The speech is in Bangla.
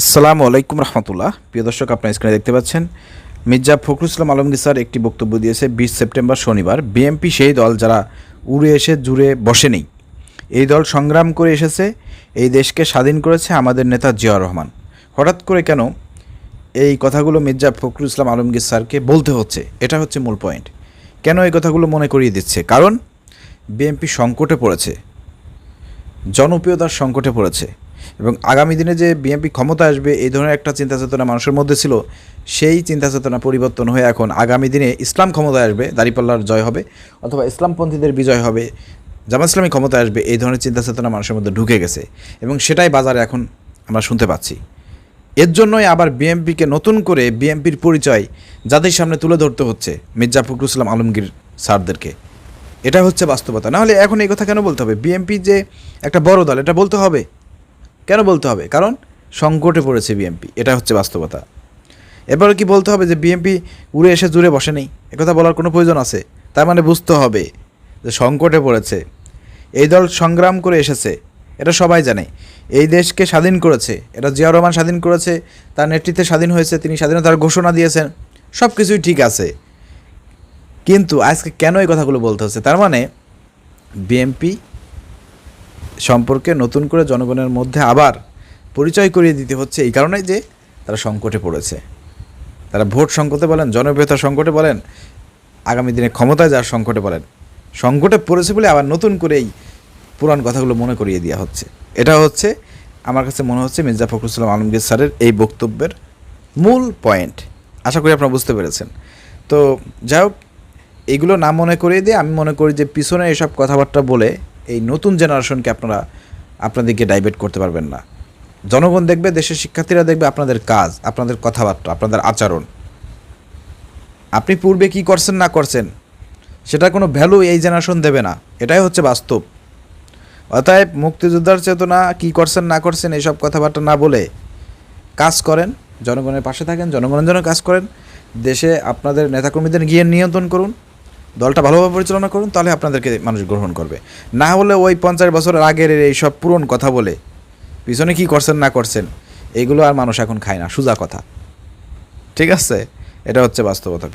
আসসালামু আলাইকুম রহমতুল্লাহ। প্রিয় দর্শক, আপনার স্ক্রিনে দেখতে পাচ্ছেন, মির্জা ফখরুল ইসলাম আলমগীর স্যার একটি বক্তব্য দিয়েছে, বিশ সেপ্টেম্বর শনিবার। বিএমপি সেই দল যারা উড়ে এসে জুড়ে বসে নেই এই দল সংগ্রাম করে এসেছে, এই দেশকে স্বাধীন করেছে আমাদের নেতা জিয়াউর রহমান। হঠাৎ করে কেন এই কথাগুলো মির্জা ফখরুল ইসলাম আলমগীর স্যারকে বলতে হচ্ছে? এটা হচ্ছে মূল পয়েন্ট কেন এই কথাগুলো মনে করিয়ে দিচ্ছে? কারণ বিএমপি সংকটে পড়েছে, জনপ্রিয়তার সংকটে পড়েছে। এবং আগামী দিনে যে বিএনপি ক্ষমতা আসবে, এই ধরনের একটা চিন্তা চেতনা মানুষের মধ্যে ছিল। সেই চিন্তা চেতনা পরিবর্তন হয়ে এখন আগামী দিনে ইসলাম ক্ষমতায় আসবে, দাঁড়িপাল্লার জয় হবে অথবা ইসলামপন্থীদের বিজয় হবে, জামাত ইসলামী ক্ষমতায় আসবে, এই ধরনের চিন্তা চেতনা মানুষের মধ্যে ঢুকে গেছে। এবং সেটাই বাজারে এখন আমরা শুনতে পাচ্ছি। এর জন্যই আবার বিএমপিকে নতুন করে বিএমপির পরিচয় যাদের সামনে তুলে ধরতে হচ্ছে মির্জা ফখরুল ইসলাম আলমগীর স্যারদেরকে। এটা হচ্ছে বাস্তবতা। নাহলে এখন এই কথা কেন বলতে হবে? বিএমপি যে একটা বড় দল, এটা বলতে হবে? কেন বলতে হবে? কারণ সংকটে পড়েছে বিএমপি এটা হচ্ছে বাস্তবতা। এবারে কি বলতে হবে যে বিএমপি উড়ে এসে জুড়ে বসে নেই? একথা বলার কোনো প্রয়োজন আছে? তার মানে বুঝতে হবে যে সংকটে পড়েছে। এই দল সংগ্রাম করে এসেছে, এটা সবাই জানে। এই দেশকে স্বাধীন করেছে, এটা জিয়া রহমান স্বাধীন করেছে, তার নেতৃত্বে স্বাধীন হয়েছে, তিনি স্বাধীনতার ঘোষণা দিয়েছেন সব কিছুই ঠিক আছে। কিন্তু আজকে কেন এই কথাগুলো বলতে হচ্ছে? তার মানে বিএমপি সম্পর্কে নতুন করে জনগণের মধ্যে আবার পরিচয় করিয়ে দিতে হচ্ছে এই কারণেই যে তারা সংকটে পড়েছে। তারা ভোট সংকটে বলেন জনপ্রিয়তার সংকটে বলেন, আগামী দিনে ক্ষমতায় যাওয়ার সংকটে বলেন। সংকটে পড়েছে বলে আবার নতুন করে এই পুরান কথাগুলো মনে করিয়ে দেওয়া হচ্ছে। এটা হচ্ছে, আমার কাছে মনে হচ্ছে মির্জা ফখরুল ইসলাম আলমগীর স্যারের এই বক্তব্যের মূল পয়েন্ট। আশা করি আপনারা বুঝতে পেরেছেন। তো যাই হোক, এগুলো না মনে করিয়ে দিয়ে আমি মনে করি যে পিছনে এসব কথাবার্তা বলে এই নতুন জেনারেশনকে আপনারা, আপনাদেরকে ডাইভার্ট করতে পারবেন না। জনগণ দেখবে, দেশের শিক্ষার্থীরা দেখবে আপনাদের কাজ, আপনাদের কথাবার্তা, আপনাদের আচরণ। আপনি পূর্বে কি করছেন, না করছেন সেটা কোনো ভ্যালু এই জেনারেশন দেবে না। এটাই হচ্ছে বাস্তব। অতএব মুক্তিযোদ্ধার চেতনা, কি করছেন, না করছেন, এইসব কথাবার্তা না বলে কাজ করেন, জনগণের পাশে থাকেন, জনগণের জন্য কাজ করেন। দেশে আপনাদের নেতাকর্মীদের গিয়ে নিয়ন্ত্রণ করুন। দলটা ভালোভাবে পরিচালনা করুন, তাহলে আপনাদেরকে মানুষ গ্রহণ করবে। না হলে ওই পঞ্চাশ বছরের আগের এই সব পুরন কথা বলে পিছনে কি করছেন, না করছেন, এগুলো আর মানুষ এখন খায় না, সোজা কথা। ঠিক আছে? এটা হচ্ছে বাস্তবতা